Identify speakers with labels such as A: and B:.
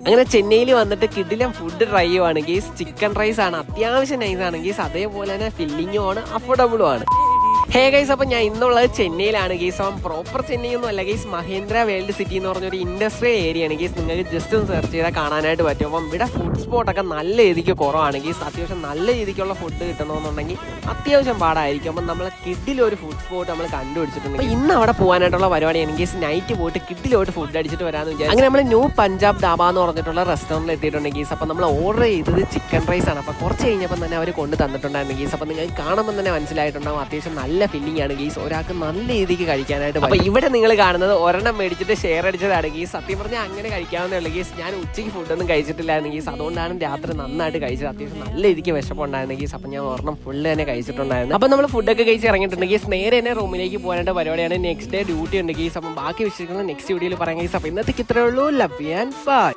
A: അങ്ങനെ ചെന്നൈയിൽ വന്നിട്ട് കിഡിലും ഫുഡ് ട്രൈ ചെയ്യുവാണെങ്കിൽ ചിക്കൻ റൈസ് ആണ്. അത്യാവശ്യം നൈസ് ആണെങ്കിൽ അതേപോലെ തന്നെ ഫില്ലിങ്ങും ആണ്. അഫോർഡബിളും ആണ്. ഹേ ഗൈസ് അപ്പം ഞാൻ ഇന്നുള്ളത് ചെന്നൈയിലാണ്. ഗീസ് അപ്പം പ്രോപ്പർ ചെന്നൈ ഒന്നും അല്ല ഗീസ് മഹേന്ദ്ര വേൾഡ് സിറ്റി എന്ന് പറഞ്ഞൊരു ഇൻഡസ്ട്രിയൽ ഏരിയ ആണ്. ഗീസ് നിങ്ങൾക്ക് ജസ്റ്റ് ഒന്ന് സെർച്ച് ചെയ്താൽ കാണാനായിട്ട് പറ്റും. അപ്പം ഇവിടെ ഫുഡ് സ്പോട്ടൊക്കെ നല്ല രീതിക്ക് കുറവാണ്. ഗീസ് അത്യാവശ്യം നല്ല രീതിക്കുള്ള ഫുഡ് കിട്ടണമെന്നുണ്ടെങ്കിൽ അത്യാവശ്യം പാടായിരിക്കും. അപ്പം നമ്മളെ കിഡിലൊരു ഫുഡ് സ്പോട്ട് നമ്മൾ കണ്ടുപിടിച്ചിട്ടുണ്ട്. അപ്പോൾ ഇന്ന് അവിടെ പോകാനായിട്ടുള്ള പരിപാടിയാണ്. ഗീസ് നൈറ്റ് പോയിട്ട് കിഡിലോട്ട് ഫുഡ് അടിച്ചിട്ട് വരാമെന്ന് വിചാരിച്ചു. അങ്ങനെ നമ്മൾ ന്യൂ പഞ്ചാബ് ദാബ എന്ന് പറഞ്ഞിട്ടുള്ള റെസ്റ്റോറന്റിൽ എത്തിയിട്ടുണ്ട് ഗീസ്. അപ്പം നമ്മൾ ഓർഡർ ചെയ്തത് ചിക്കൻ റൈസ് ആണ്. അപ്പം കുറച്ച് കഴിഞ്ഞപ്പോൾ തന്നെ അവർ കൊണ്ട് തന്നിട്ടുണ്ടായിരുന്നു ഗീസ്. അപ്പം നിങ്ങൾക്ക് കാണുമ്പോൾ തന്നെ മനസ്സിലായിട്ടുണ്ടാവും. അത്യാവശ്യം നല്ല ഫില്ലിംഗ് ആണ് ഗീസ്. ഒരാൾക്ക് നല്ല രീതിക്ക് കഴിക്കാനായിട്ട് അപ്പോൾ ഇവിടെ നിങ്ങൾ കാണുന്നത് ഒരെണ്ണം മേടിച്ചിട്ട് ഷെയർ അടിച്ചതാണ് ഗീസ്. സത്യം പറഞ്ഞാൽ അങ്ങനെ കഴിക്കാവുന്നേ ഗീസ്. ഞാൻ ഉച്ചയ്ക്ക് ഫുഡൊന്നും കഴിച്ചിട്ടില്ലായിരുന്നു ഗീസ്. അതുകൊണ്ടാണ് രാത്രി നന്നായിട്ട് കഴിച്ചത്. അത്യാവശ്യം നല്ല രീതിക്ക് വിശപ്പുണ്ടായിരുന്നു ഗീസ്. അപ്പം ഞാൻ ഒരെണ്ണം ഫുള്ള് തന്നെ കഴിച്ചിട്ടുണ്ടായിരുന്നു. അപ്പം നമ്മൾ ഫുഡൊക്കെ കഴിച്ച് ഇറങ്ങിയിട്ടുണ്ട് ഗീസ്. നേരെ തന്നെ റൂമിലേക്ക് പോകാനായിട്ട് പരിപാടിയാണ്. നെക്സ്റ്റ് ഡേ ഡ്യൂട്ടി ഉണ്ട് ഗീസ്. അപ്പം ബാക്കി വിശേഷങ്ങൾ നെക്സ്റ്റ് വീഡിയോയിൽ പറയാം ഗീസ്. അപ്പം ഇന്നത്തേക്ക് ഇത്രയേ ഉള്ളൂ. Love and by